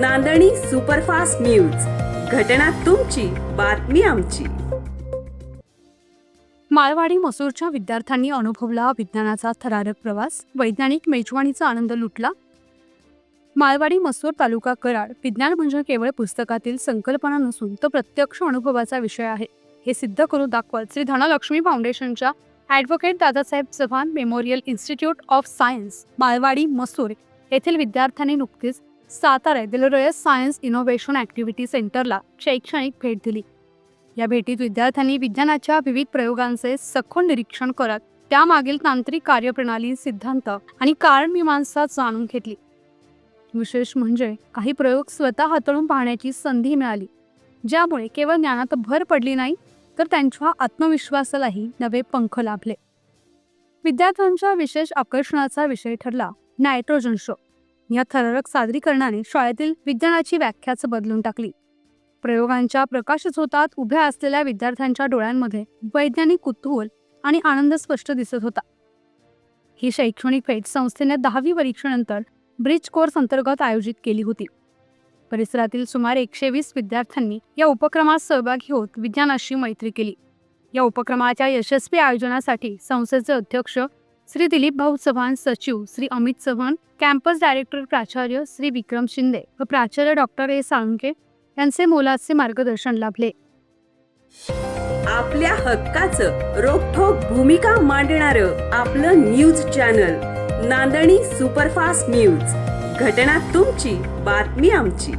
नांदणी superfast news. घटना तुमची बातमी आमची. मालवाडी मसूरच्या विद्यार्थ्यांनी अनुभवला विज्ञानाचा थरारक प्रवास. वैज्ञानिक मेजवानीचा आनंद लुटला. मालवाडी मसूर तालुका कराड विज्ञान म्हणजे केवळ पुस्तकातील संकल्पना नसून तो प्रत्यक्ष अनुभवाचा विषय आहे. हे सिद्ध करून दाखवत श्री धनलक्ष्मी फाउंडेशनच्या advocate Dadasaheb Chavan memorial institute of science Malwadi Masur येथील विद्यार्थ्यांनी नुकतीच सातारा दिलोरयस सायन्स इनोव्हेशन ॲक्टिव्हिटी सेंटरला शैक्षणिक भेट दिली. या भेटीत विद्यार्थ्यांनी विज्ञानाच्या विविध प्रयोगांचे सखोल निरीक्षण करत त्यामागील तांत्रिक कार्यप्रणाली सिद्धांत आणि कारणमीमांसा जाणून घेतली. विशेष म्हणजे काही प्रयोग स्वतः हाताळून पाहण्याची संधी मिळाली ज्यामुळे केवळ ज्ञानात भर पडली नाही तर त्यांच्या आत्मविश्वासालाही नवे पंख लाभले. विद्यार्थ्यांच्या विशेष आकर्षणाचा विषय ठरला नायट्रोजन शो. या थरारक सादरीकरणाने शाळेतील विज्ञानाची व्याख्याच बदलून टाकली. प्रयोगांच्या प्रकाशझोतात उभ्या असलेल्या विद्यार्थ्यांच्या डोळ्यांमध्ये वैज्ञानिक कुतूहल आणि आनंद स्पष्ट दिसत होता. ही शैक्षणिक भेट संस्थेने दहावी परीक्षेनंतर ब्रिज कोर्स अंतर्गत आयोजित केली होती. परिसरातील सुमारे एकशे वीस विद्यार्थ्यांनी या उपक्रमात सहभागी होत विज्ञानाशी मैत्री केली. या उपक्रमाच्या यशस्वी आयोजनासाठी संस्थेचे अध्यक्ष श्री दिलीप भाऊ चव्हाण सचिव श्री अमित चव्हाण कॅम्पस डायरेक्टर प्राचार्य श्री विक्रम शिंदे व प्राचार्य डॉक्टर ए साळुंके यांचे मोलाचे मार्गदर्शन लाभले. आपल्या हक्काचं रोखोक भूमिका मांडणार आपलं news channel Nandani superfast news. घटना तुमची बातमी आमची.